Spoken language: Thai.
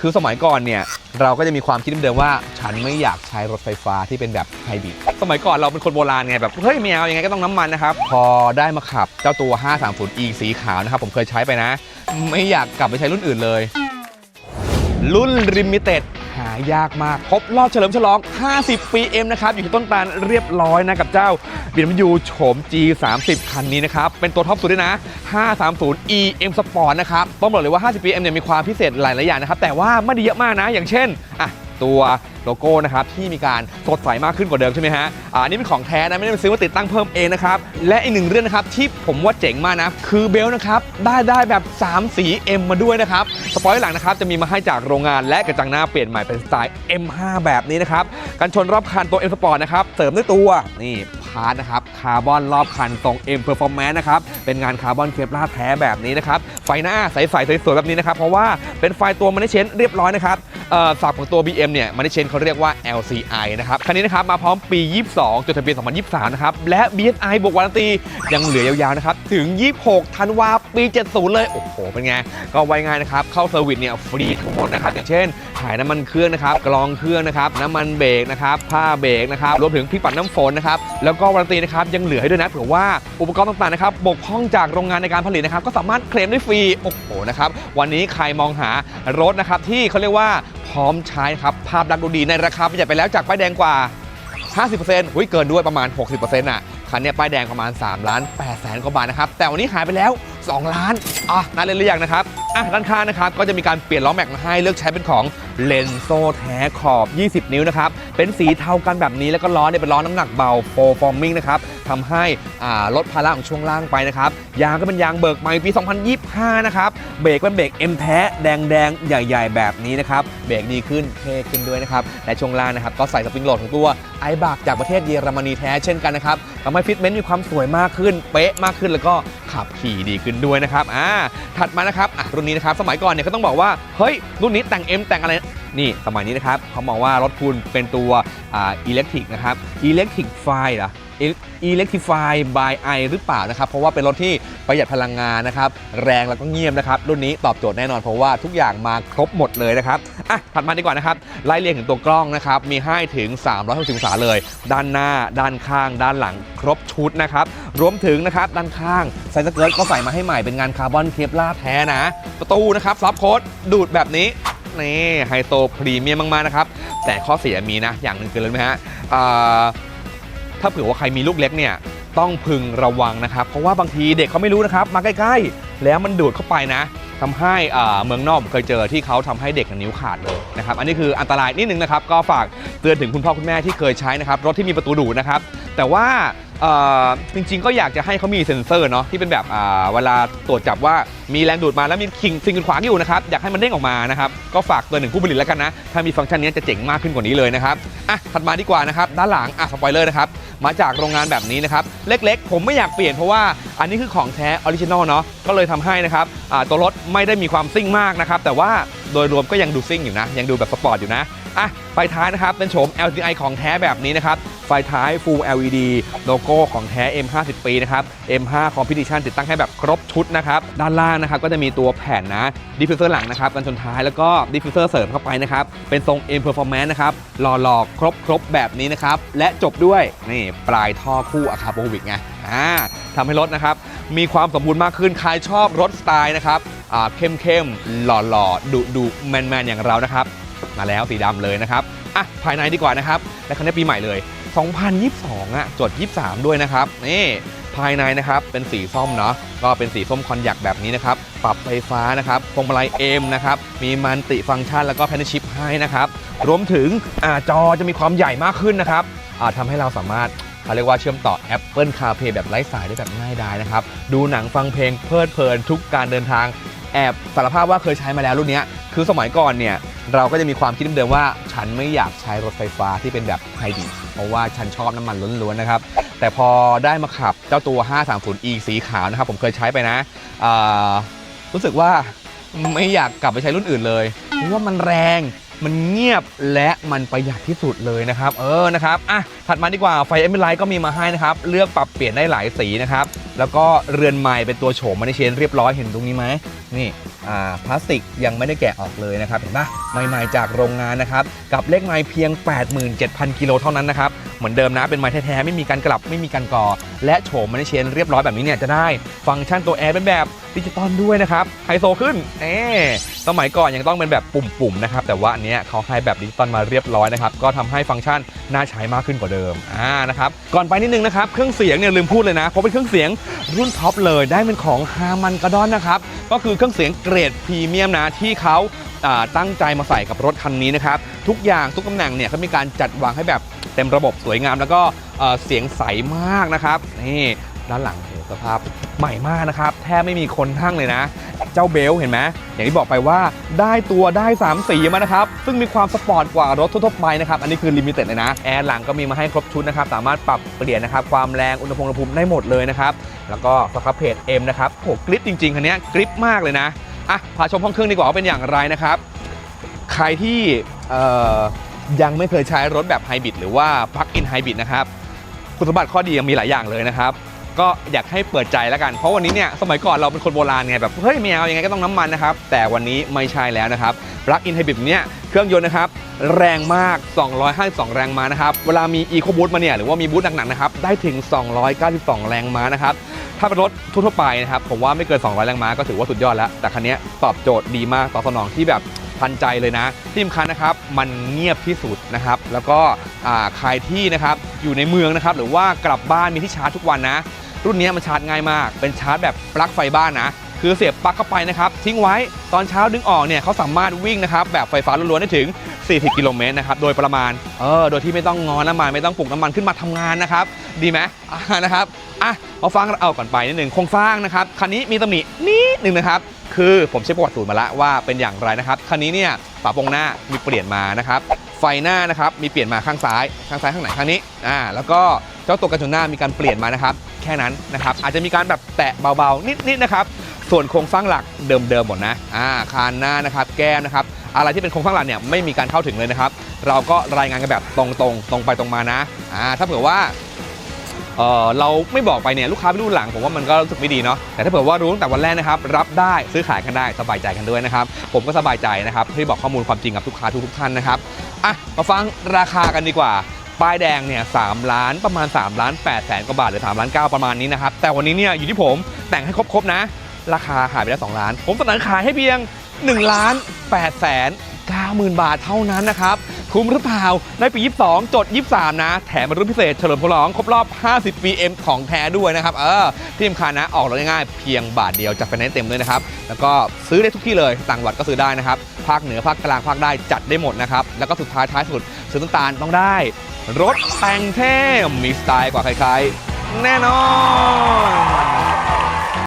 คือสมัยก่อนเนี่ยเราก็จะมีความคิดเดิมๆว่า ฉันไม่อยากใช้รถไฟฟ้าที่เป็นแบบไฮบริดสมัยก่อนเราเป็นคนโบราณไงแบบเฮ้ยไม่เอายังไงก็ต้องน้ำมันนะครับ พอได้มาขับเจ้าตัว 530e สีขาวนะครับผมเคยใช้ไปนะ ไม่อยากกลับไปใช้รุ่นอื่นเลย รุ่นริมิเต็ดายากมากครบรอบเฉลิมฉลอง 50 ปีเอ็มนะครับ อยู่ที่ต้นตาลเรียบร้อยนะกับเจ้า BMW โฉม G30 คันนี้นะครับ เป็นตัวท็อปสุดด้วยนะ 530 EM Sport นะครับ ต้องบอกเลยว่า 50 ปีเอ็มเนี่ยมีความพิเศษหลายๆอย่างนะครับ แต่ว่าไม่ได้เยอะมากนะ อย่างเช่นอะตัว โลโก้นะครับที่มีการสดใสมากขึ้นกว่าเดิมใช่ไหมฮะอ่าอันนี้เป็นของแท้นะไม่ได้ไปซื้อมาติดตั้งเพิ่มเองนะครับและอีกหนึ่งเรื่องนะครับที่ผมว่าเจ๋งมากนะคือเบลนะครับได้ได้แบบ 3 สี M มาด้วยนะครับสปอยล์หลังนะครับจะมีมาให้จากโรงงานและกระจังหน้าเปลี่ยนใหม่เป็นสไตล์ M5 แบบนี้นะครับกันชนรอบคันตัว M Sport นะครับเสริมด้วยตัวนี่พาร์ทนะครับ คาร์บอนรอบคันตรง M Performance นะครับ เป็นงานคาร์บอนเคปลาแท้แบบนี้นะครับ ไฟหน้าใสๆสวยๆแบบนี้นะครับ เพราะว่าเป็นไฟตัวมันได้เชนเรียบร้อยนะครับเอ่อศัพท์ของตัว BM เนี่ยมันได้เชนเขาเรียกว่า LCI นะครับ คันนี้นะครับ มาพร้อมปี 22 จดทะเบียน 2023 นะครับ และ BSI บวกวารันตียังเหลือยาวๆนะครับ ถึง 26 ธันวาปี 70 เลย โอ้โห เป็นไง ก็ไวง่ายนะครับ เข้าเซอร์วิสเนี่ยฟรีทั้งหมดนะครับ อย่างเช่น ถ่ายน้ำมันเครื่องนะครับ กรองเครื่องนะครับ น้ำมันเบรกนะครับ ผ้าเบรกนะครับ รวมถึงพิปัดน้ำฝนนะครับ แล้วก็วารันตีนะครับยังเหลือให้ด้วยนะเผื่อว่าอุปกรณ์ต่างๆนะครับบกพร่องจากโรงงานในการผลิตนะครับก็สามารถเคลมได้ฟรีโอ้โหนะครับวันนี้ใครมองหารถนะครับที่เขาเรียกว่าพร้อมใช้ครับภาพลักษณ์ดูดีในราคาประหยัดไปแล้วจากป้ายแดงกว่า 50%หุ้ยเกินด้วยประมาณ 60%อะคันนี้ป้ายแดงประมาณ3ล้าน8แสนกว่าบาทนะครับ แต่วันนี้หายไปแล้ว 2 ล้านอะน่าเล่นหรือยังนะครับอะด้านข้างนะครับ ก็จะมีการเปลี่ยนล้อแม็กมาให้เลือกใช้เป็นของเลนโซแท้ขอบ 20 นิ้วนะครับ เป็นสีเทากันแบบนี้แล้วก็ล้อเนี่ยเป็นล้อน้ำหนักเบาโฟฟอร์มิงนะครับ ทำให้ลดภาระของช่วงล่างไปนะครับ ยางก็เป็นยางเบิกใหม่ปี 2025 นะครับ เบรกเป็นเบรก M แท้แดงๆใหญ่ ๆ แบบนี้นะครับ เบรกดีขึ้นเท่ขึ้นด้วยนะครับ และช่วงล่างนะครับ ก็ใส่สปริงโหลดของตัวไอบากจากประเทศเยอรมนีแท้เช่นกันนะครับทำให้ฟิตเมนต์มีความสวยมากขึ้น เป๊ะมากขึ้นแล้วก็ขับขี่ดีขึ้นด้วยนะครับอ่าถัดมานะครับอะรุ่นนี้นะครับสมัยก่อนเนี่ยก็ต้องบอกว่าเฮ้ยรุ่นนี้แต่ง M แต่งอะไรนี่สมัยนี้นะครับเขามองว่ารถคุณเป็นตัวอ่าอิเล็กทริกนะครับอิเล็กทริกไฟเหรอ อิเล็กทริฟายบายไอหรือเปล่านะครับเพราะว่าเป็นรถที่ประหยัดพลังงานนะครับแรงแล้วก็เงียบนะครับรุ่นนี้ตอบโจทย์แน่นอนเพราะว่าทุกอย่างมาครบหมดเลยนะครับอะถัดมาดีกว่านะครับไล่เรียงถึงตัวกล้องนะครับมีให้ถึง 360องศาเลย ด้านหน้า ด้านข้าง ด้านหลังครบชุดนะครับรวมถึงนะครับด้านข้างไซส์สเกิร์ตก็ใส่มาให้ใหม่เป็นงานคาร์บอนเคปลาแท้นะ ประตูนะครับซับโค้ดดูดแบบนี้นี่ไฮโซพรีเมียมมากๆนะครับแต่ข้อเสียมีนะอย่างหนึ่งคือเลยไหมฮะอ่า ถ้าเผื่อว่าใครมีลูกเล็กเนี่ยต้องพึงระวังนะครับ เพราะว่าบางทีเด็กเขาไม่รู้นะครับ มาใกล้ๆ แล้วมันดูดเข้าไปนะทำให้เมืองนอกผมเคยเจอที่เขาทำให้เด็กนิ้วขาดเลยนะครับอันนี้คืออันตรายนิดนึงนะครับ ก็ฝากเตือนถึงคุณพ่อคุณแม่ที่เคยใช้นะครับรถที่มีประตูดูดนะครับแต่ว่า จริงๆก็อยากจะให้เขามีเซ็นเซอร์เนาะที่เป็นแบบเวลาตรวจจับว่ามีแรงดูดมาแล้วมีคิงสิ่งกีดขวางอยู่นะครับอยากให้มันเด้งออกมานะครับก็ฝากเตือนถึงผู้ผลิตแล้วกันนะ ถ้ามีฟังก์ชันนี้จะเจ๋งมากขึ้นกว่านี้เลยนะครับอะถัดมาดีกว่านะครับด้านหลังอะสปอยเลอร์นะครับมาจากโรงงานแบบนี้นะครับเล็กๆ ผมไม่อยากเปลี่ยนเพราะว่าอันนี้คือของแท้ออริจินอลเนาะก็เลยทำให้นะครับตัวรถไม่ได้มีความซิ่งมากนะครับแต่ว่าโดยรวมก็ยังดูซิ่งอยู่นะยังดูแบบสปอร์ตอยู่นะ อะไฟท้ายนะครับเป็นโฉม LCI ของแท้แบบนี้นะครับ ไฟท้าย Full LED โลโก้ของแท้ M50 ปีนะครับ M5 Competition ติดตั้งให้แบบครบชุดนะครับ ด้านล่างนะครับก็จะมีตัวแผ่นนะดิฟฟิวเซอร์หลังนะครับกันชนท้ายแล้วก็ดิฟฟิวเซอร์เสริมเข้าไปนะครับ เป็นทรง M Performance นะครับหล่อๆ ครบครบแบบนี้นะครับ และจบด้วยนี่ปลายท่อคู่อะคาโบวิกไงอ่าทำให้รถนะครับมีความสมบูรณ์มากขึ้นใครชอบรถสไตล์นะครับอ่าเข้มๆหล่อๆดุดุๆแมนๆอย่างเรานะครับ มาแล้วสีดำเลยนะครับอะภายในดีกว่านะครับและคันนี้ปีใหม่เลย 2022อะจด 23 ด้วยนะครับนี่ภายในนะครับเป็นสีส้มเนาะก็เป็นสีส้มคอนยักแบบนี้นะครับปรับไฟฟ้านะครับพวงมาลัยเอ็มนะครับมีมันติฟังก์ชันแล้วก็แพนชิปให้นะครับรวมถึงอ่าจอจะมีความใหญ่มากขึ้นนะครับอ่าทำให้เราสามารถ เขาเรียกว่าเชื่อมต่อ Apple CarPlay แบบไร้สายได้แบบง่ายดายนะครับ ดูหนังฟังเพลงเพลิดเพลินทุกการเดินทาง แอบสารภาพว่าเคยใช้มาแล้วรุ่นนี้คือสมัยก่อนเนี่ยเราก็จะมีความคิดเดิมๆว่า ฉันไม่อยากใช้รถไฟฟ้าที่เป็นแบบไฮบริดเพราะว่าฉันชอบน้ำมันล้วนๆนะครับ แต่พอได้มาขับเจ้าตัว 530e สีขาวนะครับ ผมเคยใช้ไปนะรู้สึกว่าไม่อยากกลับไปใช้รุ่นอื่นเลยเพราะว่ามันแรง มันเงียบและมันประหยัดที่สุดเลยนะครับ เออนะครับอะถัดมาดีกว่าไฟเอ l มไลท์ก็มีมาให้นะครับ เลือกปรับเปลี่ยนได้หลายสีนะครับ แล้วก็เรือนใหม่เป็นตัวโฉมมาในเชนเรียบร้อยเห็นตรงนี้ไหมนี่อ่าพลาสติกยังไม่ได้แกะออกเลยนะครับ เห็นปะใหม่ๆจากโรงงานนะครับ กับเลขไม้เพียง 87,000 กิโลเท่านั้นนะครับ เหมือนเดิมนะเป็นไม้แท้ๆไม่มีการกลับไม่มีการก่อ และโฉมมาในเชนเรียบร้อยแบบนี้เนี่ยจะได้ ฟังก์ชันตัวแอร์เป็นแบบดิจิตอลด้วยนะครับไฮโซขึ้นเอ๊ สมัยก่อนยังต้องเป็นแบบปุ่มๆนะครับ แต่ว่าอันเนี้ยเขาให้แบบดิจิตอลมาเรียบร้อยนะครับ ก็ทำให้ฟังก์ชันน่าใช้มากขึ้นกว่าเดิม อ่า นะครับ ก่อนไปนิดนึงนะครับ เครื่องเสียงเนี่ยลืมพูดเลยนะ เพราะเป็นเครื่องเสียงรุ่นท็อปเลยได้เป็นของฮามันกระดอนนะครับ ก็คือเครื่องเสียงเกรดพรีเมียมนะที่เขาาตั้งใจมาใส่กับรถคันนี้นะครับ ทุกอย่างทุกตำแหน่งเนี่ยเขามีการจัดวางให้แบบเต็มระบบสวยงาม แล้วก็เสียงใสมากนะครับนี่ ด้านหลังโหสภาพใหม่มากนะครับ แทบไม่มีคนทั้งเลยนะ เจ้าเบลเห็นไหมอย่างที่บอกไปว่าได้ตัวได้ 3 สีมานะครับ ซึ่งมีความสปอร์ตกว่ารถทั่วไปนะครับ อันนี้คือลิมิเต็ดเลยนะ แอร์หลังก็มีมาให้ครบชุดนะครับ สามารถปรับเปลี่ยนนะครับ ความแรงอุณหภูมิอุณหภูมิได้หมดเลยนะครับ แล้วก็สครับเพจ M นะครับโหกริปจริงๆคันนี้กริปมากเลยนะอะพาชมห้องเครื่องดีกว่าว่าเป็นอย่างไรนะครับใครที่ยังไม่เคยใช้รถแบบไฮบริดหรือว่าปลั๊กอินไฮบริดนะครับคุณสมบัติข้อดียังมีหลายอย่างเลยนะครับ ก็อยากให้เปิดใจแล้วกัน เพราะวันนี้เนี่ยสมัยก่อนเราเป็นคนโบราณไงแบบเฮ้ยไม่เอายังไงก็ต้องน้ำมันนะครับ แต่วันนี้ไม่ใช่แล้วนะครับปลั๊กอินไฮบริดเนี่ยเครื่องยนต์นะครับแรงมาก 252 แรงม้านะครับ เวลามีอีโคบู t มาเนี่ยหรือว่ามีบูทหนักๆนะครับได้ถึง 292 แรงม้านะครับถ้าเป็นรถทั่วไปนะครับผมว่าไม่เกิน 200 แรงม้าก็ถือว่าสุดยอดแล้ว แต่คันนี้ตอบโจทย์ดีมากตอบสนองที่แบบทันใจเลยนะ ที่สำคัญนะครับมันเงียบที่สุดนะครับ แล้วก็อ่าใครที่นะครับอยู่ในเมืองนะครับหรือว่ากลับบ้านมีที่ชาร์จทุกวันนะ รุ่นนี้มันชาร์จง่ายมาก เป็นชาร์จแบบปลั๊กไฟบ้านนะ คือเสียบปลั๊กเข้าไปนะครับ ทิ้งไว้ตอนเช้าดึงออกเนี่ยเขาสามารถวิ่งนะครับแบบไฟฟ้าล้วนๆได้ถึง 40 กิโลเมตรนะครับ โดยประมาณ เออ โดยที่ไม่ต้องงอน้ำมันไม่ต้องปลุกน้ำมันขึ้นมาทำงานนะครับ ดีไหมอ่านะครับ อะมาฟังเอาก่อนไปนิดหนึ่งโครงสร้างนะครับ คันนี้มีตำหนินิดหนึ่งนะครับ คือผมเช็คประวัติศูนย์มาล้วว่าเป็นอย่างไรนะครับ คันนี้เนี่ยฝาโปรงหน้ามีเปลี่ยนมานะครับ ไฟหน้านะครับมีเปลี่ยนมาข้างซ้าย ข้างซ้ายข้างไหนข้างนี้ อ่า แล้วก็ เจ้าตัวกระจกหน้ามีการเปลี่ยนมานะครับ แค่นั้นนะครับ อาจจะมีการแบบแตะเบาๆ นิดๆนะครับ ส่วนโครงสร้างหลักเดิมๆหมดนะอ่าคานหน้านะครับแก้มนะครับอะไรที่เป็นโครงสร้างหลักเนี่ยไม่มีการเข้าถึงเลยนะครับ เราก็รายงานกันแบบตรงๆ ตรงไปตรงมานะอ่าถ้าเผื่อว่าเออเราไม่บอกไปเนี่ยลูกค้าไม่รู้หลังผมว่ามันก็รู้สึกไม่ดีเนาะแต่ถ้าเผื่อว่ารู้ตั้งแต่วันแรกนะครับ รับได้ซื้อขายกันได้สบายใจกันด้วยนะครับ ผมก็สบายใจนะครับที่บอกข้อมูลความจริงกับลูกค้าทุกๆท่านนะครับอะมาฟังราคากันดีกว่า ป้ายแดงเนี่ยสามล้านประมาณ3ล้าน8แสนกว่าบาทหรือ3ล้าน9ประมาณนี้นะครับ แต่วันนี้เนี่ยอยู่ที่ผมแต่งให้ครบๆนะ ราคาหายไปแล้ว2ล้าน ผมเสนอขายให้เพียง1ล้าน8แสน90,000บาทเท่านั้นนะครับ คุ้มหรือเปล่า ในปี 22 จด 23 นะ แถมรุ่นพิเศษเฉลิมฉลองครบรอบ 50 ปี M ของแท้ด้วยนะครับ เออ ที่สำคัญนะ ออกรถง่ายๆ เพียงบาทเดียวจัดไฟแนนซ์เต็มด้วยนะครับ แล้วก็ซื้อได้ทุกที่เลย ต่างจังหวัดก็ซื้อได้นะครับ ภาคเหนือ ภาคกลาง ภาคใต้จัดได้หมดนะครับ แล้วก็สุดท้ายท้ายสุดซื้อต้นตาลต้องได้ รถแต่งเท่มีสไตล์กว่าใครๆ แน่นอน